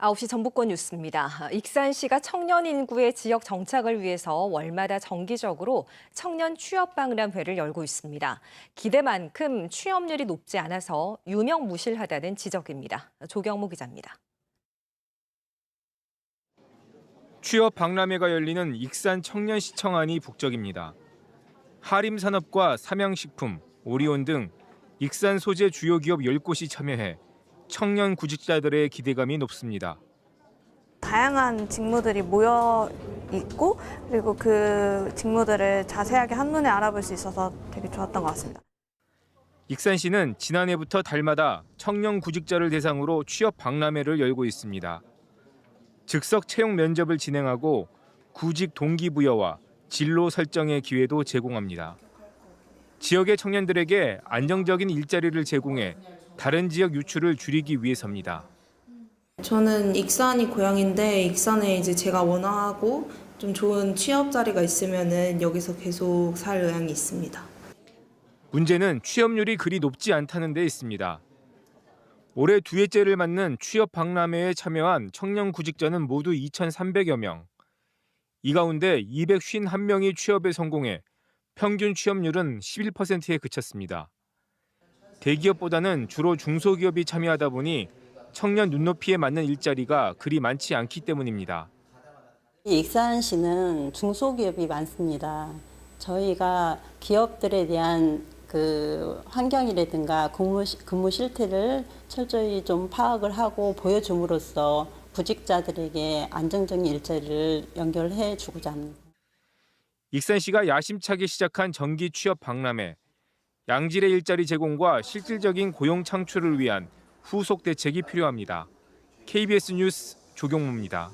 9시 전북권 뉴스입니다. 익산시가 청년 인구의 지역 정착을 위해서 월마다 정기적으로 청년 취업 박람회를 열고 있습니다. 기대만큼 취업률이 높지 않아서 유명무실하다는 지적입니다. 조경무 기자입니다. 취업 박람회가 열리는 익산 청년시청 안이 북적입니다. 하림산업과 삼양식품, 오리온 등 익산 소재 주요 기업 10곳이 참여해 청년 구직자들의 기대감이 높습니다. 다양한 직무들이 모여 있고 그리고 그 직무들을 자세하게 한눈에 알아볼 수 있어서 되게 좋았던 것 같습니다. 익산 시는 지난해부터 달마다 청년 구직자를 대상으로 취업 박람회를 열고 있습니다. 즉석 채용 면접을 진행하고 구직 동기부여와 진로 설정의 기회도 제공합니다. 지역의 청년들에게 안정적인 일자리를 제공해 다른 지역 유출을 줄이기 위해서입니다. 저는 익산이 고향인데 익산에 이제 제가 원하고 좀 좋은 취업 자리가 있으면은 여기서 계속 살 의향이 있습니다. 문제는 취업률이 그리 높지 않다는 데 있습니다. 올해 두 해째를 맞는 취업 박람회에 참여한 청년 구직자는 모두 2,300여 명. 이 가운데 251명이 취업에 성공해 평균 취업률은 11%에 그쳤습니다. 대기업보다는 주로 중소기업이 참여하다 보니 청년 눈높이에 맞는 일자리가 그리 많지 않기 때문입니다. 익산시는 중소기업이 많습니다. 저희가 기업들에 대한 그 환경이라든가 근무, 근무 실태를 철저히 좀 파악을 하고 보여줌으로써 구직자들에게 안정적인 일자리를 연결해 주고자 합니다. 익산시가 야심차게 시작한 정기 취업 박람회. 양질의 일자리 제공과 실질적인 고용 창출을 위한 후속 대책이 필요합니다. KBS 뉴스 조경무입니다.